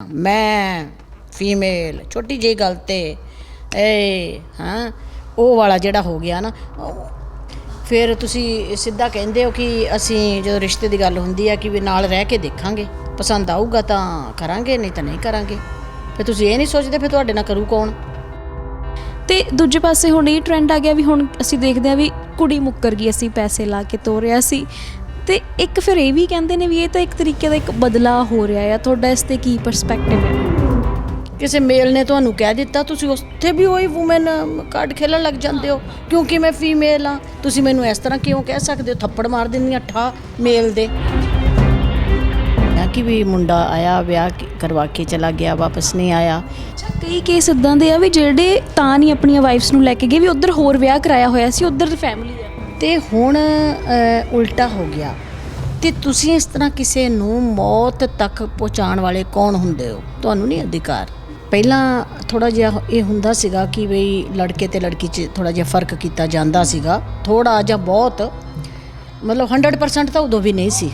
ਮੈਂ ਫੀਮੇਲ, ਛੋਟੀ ਜਿਹੀ ਗੱਲ ਤੇ ਏ ਹਾਂ, ਉਹ ਵਾਲਾ ਜਿਹੜਾ ਹੋ ਗਿਆ ਨਾ ਫਿਰ ਤੁਸੀਂ ਸਿੱਧਾ ਕਹਿੰਦੇ ਹੋ ਕਿ ਅਸੀਂ ਜਦੋਂ ਰਿਸ਼ਤੇ ਦੀ ਗੱਲ ਹੁੰਦੀ ਹੈ ਕਿ ਵੀ ਨਾਲ ਰਹਿ ਕੇ ਦੇਖਾਂਗੇ, ਪਸੰਦ ਆਊਗਾ ਤਾਂ ਕਰਾਂਗੇ, ਨਹੀਂ ਤਾਂ ਨਹੀਂ ਕਰਾਂਗੇ। ਫਿਰ ਤੁਸੀਂ ਇਹ ਨਹੀਂ ਸੋਚਦੇ ਫਿਰ ਤੁਹਾਡੇ ਨਾਲ ਕਰੂ ਕੌਣ? ਤੇ ਦੂਜੇ ਪਾਸੇ ਹੁਣ ਇਹ ਟ੍ਰੈਂਡ ਆ ਗਿਆ ਵੀ ਹੁਣ ਅਸੀਂ ਦੇਖਦੇ ਆ ਵੀ ਕੁੜੀ ਮੁੱਕਰ ਗਈ, ਅਸੀਂ ਪੈਸੇ ਲਾ ਕੇ ਤੋਰਿਆ ਸੀ। ਤੇ ਇੱਕ ਫਿਰ ਇਹ ਵੀ ਕਹਿੰਦੇ ਨੇ ਵੀ ਇਹ ਤਾਂ ਇੱਕ ਤਰੀਕੇ ਦਾ ਇੱਕ ਬਦਲਾ ਹੋ ਰਿਹਾ ਆ। ਤੁਹਾਡਾ ਇਸ ਤੇ ਕੀ ਪਰਸਪੈਕਟਿਵ ਹੈ? ਕਿਸੇ ਮੇਲ ਨੇ ਤੁਹਾਨੂੰ ਕਹਿ ਦਿੱਤਾ ਤੁਸੀਂ ਉੱਥੇ ਵੀ ਉਹੀ ਔਮਨ ਕਾਰਡ ਖੇਲਣ ਲੱਗ ਜਾਂਦੇ ਹੋ। ਕਿਉਂਕਿ ਮੈਂ ਫੀਮੇਲ ਆ ਤੁਸੀਂ ਮੈਨੂੰ ਇਸ ਤਰ੍ਹਾਂ ਕਿਉਂ ਕਹਿ ਸਕਦੇ ਹੋ? ਥੱਪੜ ਮਾਰ ਦਿੰਦੀ ਆ ਠਾ ਮੇਲ ਦੇ। ਨਾ ਕਿ ਵੀ ਮੁੰਡਾ ਆਇਆ ਵਿਆਹ ਕਰਵਾ ਕੇ ਚਲਾ ਗਿਆ ਵਾਪਸ ਨਹੀਂ ਆਇਆ। ਅੱਛਾ ਕਈ ਕੇਸ ਇਦਾਂ ਦੇ ਆ ਵੀ ਜਿਹੜੇ ਤਾਂ ਨਹੀਂ ਆਪਣੀਆਂ ਵਾਈਫਸ ਨੂੰ ਲੈ ਕੇ ਗਏ ਵੀ ਉਧਰ ਹੋਰ ਵਿਆਹ ਕਰਾਇਆ ਹੋਇਆ ਸੀ ਉਧਰ ਦੀ ਫੈਮਿਲੀ ਆ। ਤੇ ਹੁਣ ਉਲਟਾ ਹੋ ਗਿਆ। ਤੇ ਤੁਸੀਂ ਇਸ ਤਰ੍ਹਾਂ ਕਿਸੇ ਨੂੰ ਮੌਤ ਤੱਕ ਪਹੁੰਚਾਉਣ ਵਾਲੇ ਕੌਣ ਹੁੰਦੇ ਹੋ? ਤੁਹਾਨੂੰ ਨਹੀਂ ਅਧਿਕਾਰ। ਪਹਿਲਾਂ ਥੋੜਾ ਜਿਹਾ ਇਹ ਹੁੰਦਾ ਸੀਗਾ ਕਿ ਬਈ ਲੜਕੇ ਤੇ ਲੜਕੀ 'ਚ ਥੋੜਾ ਜਿਹਾ ਫ਼ਰਕ ਕੀਤਾ ਜਾਂਦਾ ਸੀਗਾ। ਥੋੜਾ ਜਿਹਾ ਬਹੁਤ। ਮਤਲਬ 100% ਤਾਂ ਉਦੋਂ ਵੀ ਨਹੀਂ ਸੀ।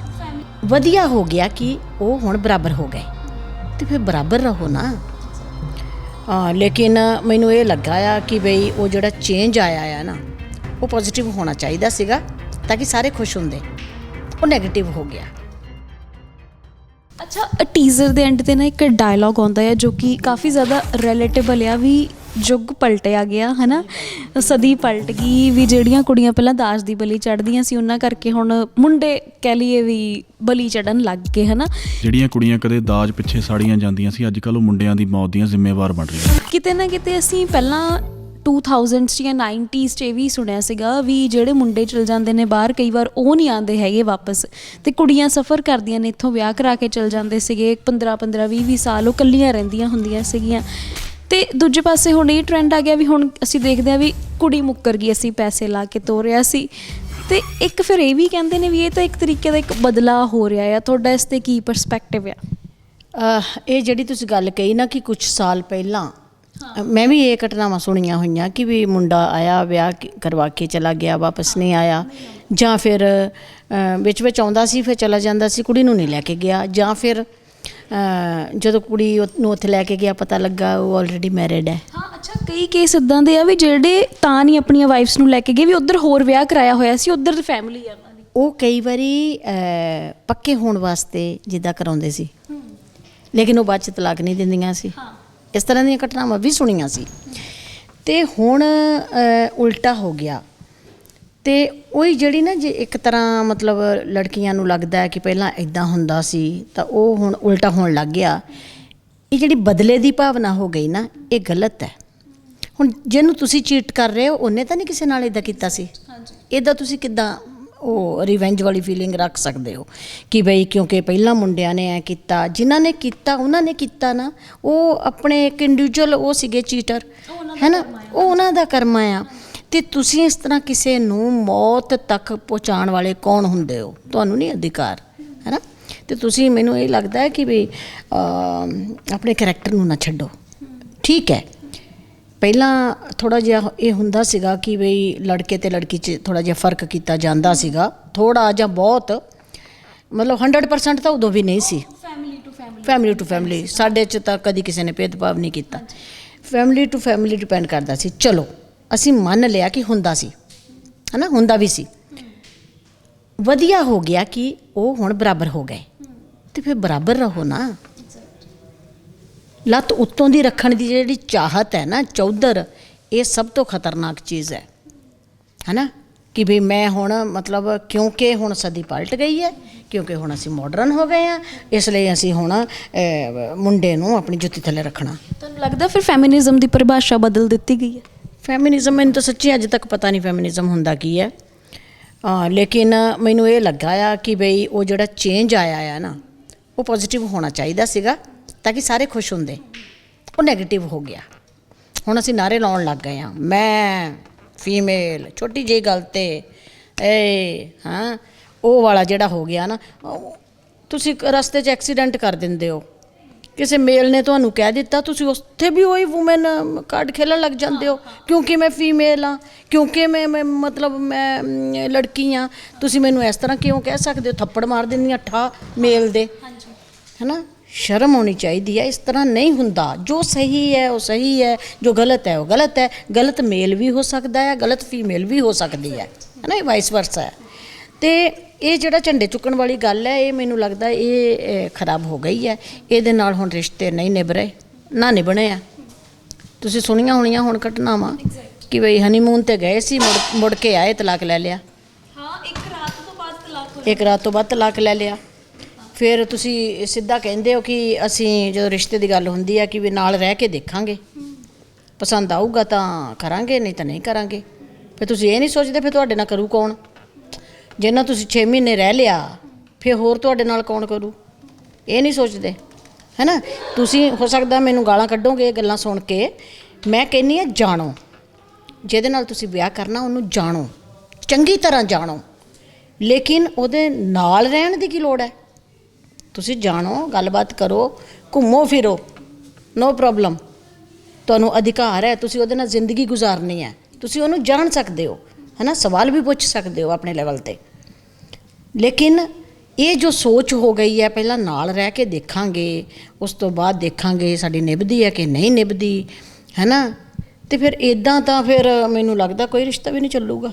ਵਧੀਆ ਹੋ ਗਿਆ ਕਿ ਉਹ ਹੁਣ ਬਰਾਬਰ ਹੋ ਗਏ। ਤੇ ਫਿਰ ਬਰਾਬਰ ਰਹੋ ਨਾ। ਹਾਂ, ਲੇਕਿਨ ਮੈਨੂੰ ਇਹ ਲੱਗਾ ਆ ਕਿ ਬਈ ਉਹ ਜਿਹੜਾ ਚੇਂਜ ਆਇਆ ਆ ਨਾ, ਉਹ ਪੋਜ਼ਿਟਿਵ ਹੋਣਾ ਚਾਹੀਦਾ ਸੀਗਾ, ਤਾਂ ਕਿ ਸਾਰੇ ਖੁਸ਼ ਹੁੰਦੇ। ਉਹ 네ਗੇਟਿਵ ਹੋ ਗਿਆ। ਅੱਛਾ ਟੀਜ਼ਰ ਦੇ ਐਂਡ ਤੇ ਨਾ ਇੱਕ ਡਾਇਲੌਗ ਆਉਂਦਾ ਹੈ ਜੋ ਕਿ ਕਾਫੀ ਜ਼ਿਆਦਾ ਰਿਲੇਟੇਬਲ ਆ ਵੀ ਯੁੱਗ ਪਲਟਿਆ ਗਿਆ ਹਨਾ? ਸਦੀ ਪਲਟ ਗਈ ਵੀ ਜਿਹੜੀਆਂ ਕੁੜੀਆਂ ਪਹਿਲਾਂ ਦਾਜ ਦੀ ਬਲੀ ਚੜ੍ਹਦੀਆਂ ਸੀ ਉਹਨਾਂ ਕਰਕੇ ਹੁਣ ਮੁੰਡੇ ਕਹਿ ਲਈਏ ਵੀ ਬਲੀ ਚੜਨ ਲੱਗ ਗਏ ਹਨਾ? ਜਿਹੜੀਆਂ ਕੁੜੀਆਂ ਕਦੇ ਦਾਜ ਪਿੱਛੇ ਸਾੜੀਆਂ ਜਾਂਦੀਆਂ ਸੀ ਅੱਜ ਕੱਲ ਉਹ ਮੁੰਡਿਆਂ ਦੀ ਮੌਤ ਦੀਆਂ ਜ਼ਿੰਮੇਵਾਰ ਬਣ ਰਹੀਆਂ ਕਿਤੇ ਨਾ ਕਿਤੇ ਅਸੀਂ ਪਹਿਲਾਂ 2000s 'ਚ ਜਾਂ 90s 'ਚ ਇਹ ਵੀ ਸੁਣਿਆ ਸੀਗਾ ਵੀ ਜਿਹੜੇ ਮੁੰਡੇ ਚਲ ਜਾਂਦੇ ਨੇ ਬਾਹਰ, ਕਈ ਵਾਰ ਉਹ ਨਹੀਂ ਆਉਂਦੇ ਹੈਗੇ ਵਾਪਸ। ਤੇ ਕੁੜੀਆਂ ਸਫ਼ਰ ਕਰਦੀਆਂ ਨੇ ਇੱਥੋਂ ਵਿਆਹ ਕਰਾ ਕੇ ਚਲ ਜਾਂਦੇ ਸੀਗੇ 15 15 20 20 ਸਾਲ ਉਹ ਕੱਲੀਆਂ ਰਹਿੰਦੀਆਂ ਹੁੰਦੀਆਂ ਸੀਗੀਆਂ। ਤੇ ਦੂਜੇ ਪਾਸੇ ਹੁਣ ਇਹ ਟ੍ਰੈਂਡ ਆ ਗਿਆ ਵੀ ਹੁਣ ਅਸੀਂ ਦੇਖਦੇ ਆ ਵੀ ਕੁੜੀ ਮੁੱਕਰ ਗਈ, ਅਸੀਂ ਪੈਸੇ ਲਾ ਕੇ ਤੋਰਿਆ ਸੀ। ਤੇ ਇੱਕ ਫਿਰ ਇਹ ਵੀ ਕਹਿੰਦੇ ਨੇ ਵੀ ਇਹ ਤਾਂ ਇੱਕ ਤਰੀਕੇ ਦਾ ਇੱਕ ਬਦਲਾ ਹੋ ਰਿਹਾ ਆ। ਤੁਹਾਡਾ ਇਸ ਤੇ ਕੀ ਪਰਸਪੈਕਟਿਵ ਆ? ਇਹ ਜਿਹੜੀ ਤੁਸੀਂ ਗੱਲ ਕਹੀ ਨਾ ਕਿ ਕੁਝ ਸਾਲ ਪਹਿਲਾਂ ਮੈਂ ਵੀ ਇਹ ਘਟਨਾਵਾਂ ਸੁਣੀਆਂ ਹੋਈਆਂ ਕਿ ਵੀ ਮੁੰਡਾ ਆਇਆ ਵਿਆਹ ਕਰਵਾ ਕੇ ਚਲਾ ਗਿਆ ਵਾਪਸ ਨਹੀਂ ਆਇਆ। ਜਾਂ ਫਿਰ ਵਿੱਚ ਵਿੱਚ ਆਉਂਦਾ ਸੀ ਫਿਰ ਚਲਾ ਜਾਂਦਾ ਸੀ ਕੁੜੀ ਨੂੰ ਨਹੀਂ ਲੈ ਕੇ ਗਿਆ। ਜਾਂ ਫਿਰ ਜਦੋਂ ਕੁੜੀ ਨੂੰ ਉੱਥੇ ਲੈ ਕੇ ਗਿਆ ਪਤਾ ਲੱਗਾ ਉਹ ਆਲਰੇਡੀ ਮੈਰਿਡ ਹੈ। ਹਾਂ ਅੱਛਾ ਕਈ ਕੇਸ ਇਦਾਂ ਦੇ ਆ ਵੀ ਜਿਹੜੇ ਤਾਂ ਨਹੀਂ ਆਪਣੀਆਂ ਵਾਈਫਸ ਨੂੰ ਲੈ ਕੇ ਗਏ ਵੀ ਉਧਰ ਹੋਰ ਵਿਆਹ ਕਰਾਇਆ ਹੋਇਆ ਸੀ ਉਧਰ ਦੀ ਫੈਮਿਲੀ ਆ ਉਹਨਾਂ ਦੀ। ਉਹ ਕਈ ਵਾਰੀ ਪੱਕੇ ਹੋਣ ਵਾਸਤੇ ਜਿੱਦਾਂ ਕਰਾਉਂਦੇ ਸੀ। ਲੇਕਿਨ ਉਹ ਬਾਅਦ ਚ ਤਲਾਕ ਨਹੀਂ ਦਿੰਦੀਆਂ ਸੀ। ਇਸ ਤਰ੍ਹਾਂ ਦੀਆਂ ਘਟਨਾਵਾਂ ਵੀ ਸੁਣੀਆਂ ਸੀ। ਤੇ ਹੁਣ ਉਲਟਾ ਹੋ ਗਿਆ। ਤੇ ਉਹੀ ਜਿਹੜੀ ਨਾ ਜੇ ਇੱਕ ਤਰ੍ਹਾਂ ਮਤਲਬ ਲੜਕੀਆਂ ਨੂੰ ਲੱਗਦਾ ਹੈ ਕਿ ਪਹਿਲਾਂ ਇਦਾਂ ਹੁੰਦਾ ਸੀ ਤਾਂ ਉਹ ਹੁਣ ਉਲਟਾ ਹੋਣ ਲੱਗ ਗਿਆ। ਇਹ ਜਿਹੜੀ ਬਦਲੇ ਦੀ ਭਾਵਨਾ ਹੋ ਗਈ ਨਾ ਇਹ ਗਲਤ ਹੈ। ਹੁਣ ਜਿਹਨੂੰ ਤੁਸੀਂ ਚੀਟ ਕਰ ਰਹੇ ਹੋ ਉਹਨੇ ਤਾਂ ਨਹੀਂ ਕਿਸੇ ਨਾਲ ਇਦਾਂ ਕੀਤਾ ਸੀ? ਹਾਂਜੀ। ਇਦਾਂ ਤੁਸੀਂ ਕਿਦਾਂ ਉਹ ਰਿਵੈਂਜ ਵਾਲੀ ਫੀਲਿੰਗ ਰੱਖ ਸਕਦੇ ਹੋ। ਕਿ ਬਈ ਕਿਉਂਕਿ ਪਹਿਲਾਂ ਮੁੰਡਿਆਂ ਨੇ ਐ ਕੀਤਾ ਜਿਨ੍ਹਾਂ ਨੇ ਕੀਤਾ ਉਹਨਾਂ ਨੇ ਕੀਤਾ ਨਾ ਉਹ ਆਪਣੇ ਇੱਕ ਇੰਡੀਵਿਜੂਅਲ ਉਹ ਸੀਗੇ ਚੀਟਰ ਹੈ ਨਾ ਉਹ ਉਹਨਾਂ ਦਾ ਕਰਮਾ ਆ ਤੇ ਤੁਸੀਂ ਇਸ ਤਰ੍ਹਾਂ ਕਿਸੇ ਨੂੰ ਮੌਤ ਤੱਕ ਪਹੁੰਚਾਉਣ ਵਾਲੇ ਕੌਣ ਹੁੰਦੇ ਹੋ? ਤੁਹਾਨੂੰ ਨਹੀਂ ਅਧਿਕਾਰ ਹੈ ਨਾ ਤੇ ਤੁਸੀਂ ਮੈਨੂੰ ਇਹ ਲੱਗਦਾ ਹੈ ਕਿ ਵੀ ਆਪਣੇ ਕੈਰੈਕਟਰ ਨੂੰ ਨਾ ਛੱਡੋ। ਠੀਕ ਹੈ। ਪਹਿਲਾਂ ਥੋੜਾ ਜਿਹਾ ਇਹ ਹੁੰਦਾ ਸੀਗਾ ਕਿ ਬਈ ਲੜਕੇ ਤੇ ਲੜਕੀ 'ਚ ਥੋੜਾ ਜਿਹਾ ਫ਼ਰਕ ਕੀਤਾ ਜਾਂਦਾ ਸੀਗਾ ਥੋੜਾ ਜਿਹਾ ਬਹੁਤ ਮਤਲਬ 100% ਤਾਂ ਉਦੋਂ ਵੀ ਨਹੀਂ ਸੀ। Family to family family to family ਸਾਡੇ 'ਚ ਤਾਂ ਕਦੀ ਕਿਸੇ ਨੇ ਭੇਦਭਾਵ ਨਹੀਂ ਕੀਤਾ। ਫੈਮਿਲੀ ਟੂ ਫੈਮਿਲੀ ਡਿਪੈਂਡ ਕਰਦਾ ਸੀ। ਚਲੋ ਅਸੀਂ ਮੰਨ ਲਿਆ ਕਿ ਹੁੰਦਾ ਸੀ ਹਨਾ ਹੁੰਦਾ ਵੀ ਸੀ। ਵਧੀਆ ਹੋ ਗਿਆ ਕਿ ਉਹ ਹੁਣ ਬਰਾਬਰ ਹੋ ਗਏ। ਤੇ ਫਿਰ ਬਰਾਬਰ ਰਹੋ ਨਾ। ਲੱਤ ਉੱਤੋਂ ਦੀ ਰੱਖਣ ਦੀ ਜਿਹੜੀ ਚਾਹਤ ਹੈ ਨਾ ਚੌਧਰ ਇਹ ਸਭ ਤੋਂ ਖਤਰਨਾਕ ਚੀਜ਼ ਹੈ। ਹੈਨਾ? ਕਿ ਵੀ ਮੈਂ ਹੁਣ ਮਤਲਬ ਕਿਉਂਕਿ ਹੁਣ ਸਦੀ ਪਲਟ ਗਈ ਹੈ ਕਿਉਂਕਿ ਹੁਣ ਅਸੀਂ ਮਾਡਰਨ ਹੋ ਗਏ ਆ ਇਸ ਲਈ ਅਸੀਂ ਹੁਣ ਮੁੰਡੇ ਨੂੰ ਆਪਣੀ ਜੁੱਤੀ ਥੱਲੇ ਰੱਖਣਾ। ਤੁਹਾਨੂੰ ਲੱਗਦਾ ਫਿਰ ਫੈਮਿਨਿਜ਼ਮ ਦੀ ਪਰਿਭਾਸ਼ਾ ਬਦਲ ਦਿੱਤੀ ਗਈ ਹੈ? ਫੈਮਿਨਿਜ਼ਮ ਮੈਨੂੰ ਤਾਂ ਸੱਚੀ ਅੱਜ ਤੱਕ ਪਤਾ ਨਹੀਂ ਫੈਮਿਨਿਜ਼ਮ ਹੁੰਦਾ ਕੀ ਹੈ। ਹਾਂ ਲੇਕਿਨ ਮੈਨੂੰ ਇਹ ਲੱਗਾ ਆ ਕਿ ਬਈ ਉਹ ਜਿਹੜਾ ਚੇਂਜ ਆਇਆ ਆ ਨਾ ਉਹ ਪੋਜ਼ਿਟਿਵ ਹੋਣਾ ਚਾਹੀਦਾ ਸੀਗਾ। ਤਾਂ ਕਿ ਸਾਰੇ ਖੁਸ਼ ਹੁੰਦੇ। ਉਹ 네ਗੇਟਿਵ ਹੋ ਗਿਆ। ਹੁਣ ਅਸੀਂ ਨਾਰੇ ਲਾਉਣ ਲੱਗ ਗਏ ਆ ਮੈਂ ਫੀਮੇਲ ਛੋਟੀ ਜਿਹੀ ਗੱਲ ਤੇ ਏ ਹਾਂ ਉਹ ਵਾਲਾ ਜਿਹੜਾ ਹੋ ਗਿਆ ਨਾ ਤੁਸੀਂ ਰਸਤੇ 'ਚ ਐਕਸੀਡੈਂਟ ਕਰ ਦਿੰਦੇ ਹੋ। ਕਿਸੇ ਮੇਲ ਨੇ ਤੁਹਾਨੂੰ ਕਹਿ ਦਿੱਤਾ ਤੁਸੀਂ ਉੱਥੇ ਵੀ ਉਹੀ ਔਮਨ ਕਾਰਡ ਖੇਲਣ ਲੱਗ ਜਾਂਦੇ ਹੋ। ਕਿਉਂਕਿ ਮੈਂ ਫੀਮੇਲ ਆ ਕਿਉਂਕਿ ਮੈਂ ਮੈਂ ਮਤਲਬ ਮੈਂ ਲੜਕੀ ਆ ਤੁਸੀਂ ਮੈਨੂੰ ਇਸ ਤਰ੍ਹਾਂ ਕਿਉਂ ਕਹਿ ਸਕਦੇ ਹੋ? ਥੱਪੜ ਮਾਰ ਦਿੰਦੀਆਂ ਠਾ ਮੇਲ ਦੇ। ਹੈਨਾ? ਸ਼ਰਮ ਹੋਣੀ ਚਾਹੀਦੀ ਹੈ ਇਸ ਤਰ੍ਹਾਂ ਨਹੀਂ ਹੁੰਦਾ। ਜੋ ਸਹੀ ਹੈ ਉਹ ਸਹੀ ਹੈ ਜੋ ਗਲਤ ਹੈ ਉਹ ਗਲਤ ਹੈ। ਗਲਤ ਮੇਲ ਵੀ ਹੋ ਸਕਦਾ ਹੈ ਗਲਤ ਫੀਮੇਲ ਵੀ ਹੋ ਸਕਦੀ ਹੈ ਹੈ ਨਾ ਇਹ ਵਾਈਸ ਵਰਸਾ ਹੈ। ਤੇ ਇਹ ਜਿਹੜਾ ਝੰਡੇ ਚੁੱਕਣ ਵਾਲੀ ਗੱਲ ਹੈ ਇਹ ਮੈਨੂੰ ਲੱਗਦਾ ਇਹ ਖਰਾਬ ਹੋ ਗਈ ਹੈ। ਇਹਦੇ ਨਾਲ ਹੁਣ ਰਿਸ਼ਤੇ ਨਹੀਂ ਨਿਭ ਰਹੇ ਨਾ ਨਿਭਣੇ ਆ। ਤੁਸੀਂ ਸੁਣੀਆਂ ਹੋਣੀਆਂ ਹੁਣ ਘਟਨਾਵਾਂ ਕਿ ਬਈ ਹਨੀਮੂਨ ਤੇ ਗਏ ਸੀ ਮੁੜ ਮੁੜ ਕੇ ਆਏ ਤਲਾਕ ਲੈ ਲਿਆ। ਹਾਂ ਇੱਕ ਰਾਤ ਤੋਂ ਬਾਅਦ ਤਲਾਕ ਇੱਕ ਰਾਤ ਤੋਂ ਬਾਅਦ ਤਲਾਕ ਲੈ ਲਿਆ। ਫਿਰ ਤੁਸੀਂ ਸਿੱਧਾ ਕਹਿੰਦੇ ਹੋ ਕਿ ਅਸੀਂ ਜਦੋਂ ਰਿਸ਼ਤੇ ਦੀ ਗੱਲ ਹੁੰਦੀ ਹੈ ਕਿ ਵੀ ਨਾਲ ਰਹਿ ਕੇ ਦੇਖਾਂਗੇ। ਪਸੰਦ ਆਊਗਾ ਤਾਂ ਕਰਾਂਗੇ, ਨਹੀਂ ਤਾਂ ਨਹੀਂ ਕਰਾਂਗੇ। ਫਿਰ ਤੁਸੀਂ ਇਹ ਨਹੀਂ ਸੋਚਦੇ ਫਿਰ ਤੁਹਾਡੇ ਨਾਲ ਕਰੂ ਕੌਣ? ਜਿੰਨਾ ਤੁਸੀਂ 6 ਮਹੀਨੇ ਰਹਿ ਲਿਆ, ਫਿਰ ਹੋਰ ਤੁਹਾਡੇ ਨਾਲ ਕੌਣ ਕਰੂ? ਇਹ ਨਹੀਂ ਸੋਚਦੇ, ਹੈਨਾ? ਤੁਸੀਂ ਹੋ ਸਕਦਾ ਮੈਨੂੰ ਗਾਲਾਂ ਕੱਢੋਗੇ ਇਹ ਗੱਲਾਂ ਸੁਣ ਕੇ। ਮੈਂ ਕਹਿੰਨੀ ਆ ਜਾਣੋ। ਜਿਹਦੇ ਨਾਲ ਤੁਸੀਂ ਵਿਆਹ ਕਰਨਾ, ਉਹਨੂੰ ਜਾਣੋ। ਚੰਗੀ ਤਰ੍ਹਾਂ ਜਾਣੋ। ਲੇਕਿਨ ਉਹਦੇ ਨਾਲ ਰਹਿਣ ਦੀ ਕੀ ਲੋੜ ਹੈ? ਤੁਸੀਂ ਜਾਣੋ, ਗੱਲਬਾਤ ਕਰੋ, ਘੁੰਮੋ, ਫਿਰੋ। ਨੋ ਪ੍ਰੋਬਲਮ ਤੁਹਾਨੂੰ ਅਧਿਕਾਰ ਹੈ, ਤੁਸੀਂ ਉਹਦੇ ਨਾਲ ਜ਼ਿੰਦਗੀ ਗੁਜ਼ਾਰਨੀ ਹੈ। ਤੁਸੀਂ ਉਹਨੂੰ ਜਾਣ ਸਕਦੇ ਹੋ, ਹੈਨਾ? ਸਵਾਲ ਵੀ ਪੁੱਛ ਸਕਦੇ ਹੋ ਆਪਣੇ ਲੈਵਲ ਤੇ। ਲੇਕਿਨ ਇਹ ਜੋ ਸੋਚ ਹੋ ਗਈ ਹੈ, ਪਹਿਲਾਂ ਨਾਲ ਰਹਿ ਕੇ ਦੇਖਾਂਗੇ, ਉਸ ਤੋਂ ਬਾਅਦ ਦੇਖਾਂਗੇ ਸਾਡੀ ਨਿਭਦੀ ਹੈ ਕਿ ਨਹੀਂ ਨਿਭਦੀ, ਹੈਨਾ? ਤੇ ਫਿਰ ਇਦਾਂ ਤਾਂ ਫਿਰ ਮੈਨੂੰ ਲੱਗਦਾ ਕੋਈ ਰਿਸ਼ਤਾ ਵੀ ਨਹੀਂ ਚੱਲੂਗਾ।